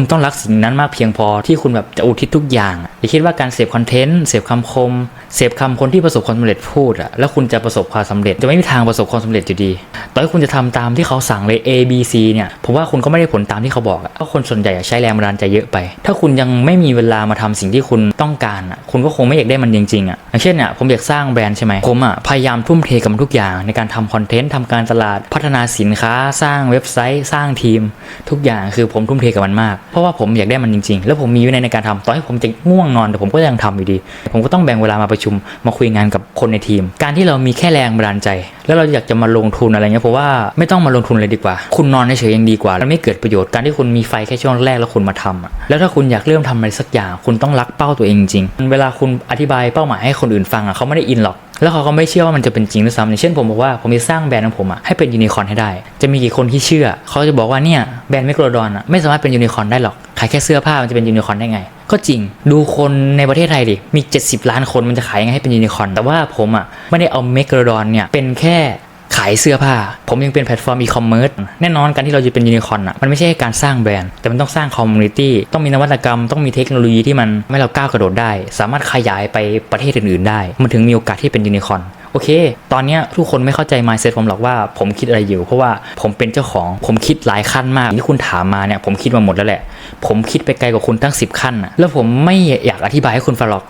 คุณต้องรักสิ่งนั้นมากเพียงพอที่คุณแบบจะอุทิศทุกอย่างอย่าคิดว่าการเสพคอนเทนต์เสพคำคมเสพคำคนที่ประสบความสำเร็จพูดอะแล้วคุณจะประสบความสำเร็จ จะไม่มีทางประสบความสำเร็จอยู่ดีต่อให้คุณจะทำตามที่เขาสั่งเลย A B C เนี่ยผมว่าคุณก็ไม่ได้ผลตามที่เขาบอกเพราะคนส่วนใหญ่ใช้แรงบันดาลใจเยอะไป ถ้าคุณยังไม่มีเวลามาทำสิ่งที่คุณต้องการอะคุณก็คงไม่อยากได้มันจริงๆอะอย่างเช่นเนี่ยผมอยากสร้างแบรนด์ใช่ไหมผมอะพยายามทุ่มเทกับมันทุกอย่างในการทำคอนเทนต์ทำการตลาดพัฒนาสินค้า สร้างเว็บไซต์ สร้างทีม ทุกอย่างคือผมทุ่มเทกับมันมากเพราะว่าผมอยากได้มันจริงๆ แล้วผมมีวินัยในการทำต่อให้ผมจะง่วงนอนแต่ผมก็ยังทำอยู่ดี ผมก็ต้องแบ่งเวลามาประชุมมาคุยงานกับคนในทีม การที่เรามีแค่แรงบันดาลใจ แล้วเราอยากจะมาลงทุนอะไรเงี้ยเพราะว่าไม่ต้องมาลงทุนเลยดีกว่า คุณนอนเฉยๆยังดีกว่าแล้วไม่เกิดประโยชน์การที่คุณมีไฟแค่ช่วงแรกแล้วคุณมาทำแล้วถ้าคุณอยากเริ่มทำอะไรสักอย่าง คุณต้องรักเป้าตัวเองจริงเวลาคุณอธิบายเป้าหมายให้คนอื่นฟังอะเขาไม่ได้อินหรอกแล้วเขาก็ไม่เชื่อว่ามันจะเป็นจริงด้วยซ้ำอย่างเช่นผมบอกว่าผมจะสร้างแบรนด์ของผมอะให้เป็นยูนิคอร์นให้ได้ จะมีกี่คนที่เชื่อ เขาจะบอกว่าเนี่ย แบรนด์ไมโครดอนอะไม่สามารถเป็นยูนิคอร์นได้หรอก ขายแค่เสื้อผ้ามันจะเป็นยูนิคอร์นได้ไง ก็จริงดูคนในประเทศไทยดิ มี 70 ล้านคนมันจะขายยังไงให้เป็นยูนิคอร์นแต่ว่าผมอะไม่ได้เอาไมโครดอนเนี่ยเป็นแค่ขายเสื้อผ้า ผมยังเป็นแพลตฟอร์มอีคอมเมิร์ซแน่นอนการที่เราจะเป็นยูนิคอร์นอะมันไม่ใช่การสร้างแบรนด์ แต่มันต้องสร้างคอมมูนิตี้ต้องมีนวัตกรรม ต้องมีเทคโนโลยีที่มันไม่ให้เราก้าวกระโดดได้ สามารถขยายไปประเทศอื่นๆได้ มันถึงมีโอกาสที่เป็นยูนิคอร์น โอเค ตอนนี้ทุกคนไม่เข้าใจ mindset ผมหรอกว่าผมคิดอะไรอยู่ เพราะว่าผมเป็นเจ้าของผมคิดหลายขั้นมากที่คุณถามมาเนี่ยผมคิดมาหมดแล้วแหละ ผมคิดไปไกลกว่าคุณตั้ง 10 ขั้นอะแล้วผมไม่อยากอธิบายให้คุณฟังหรอก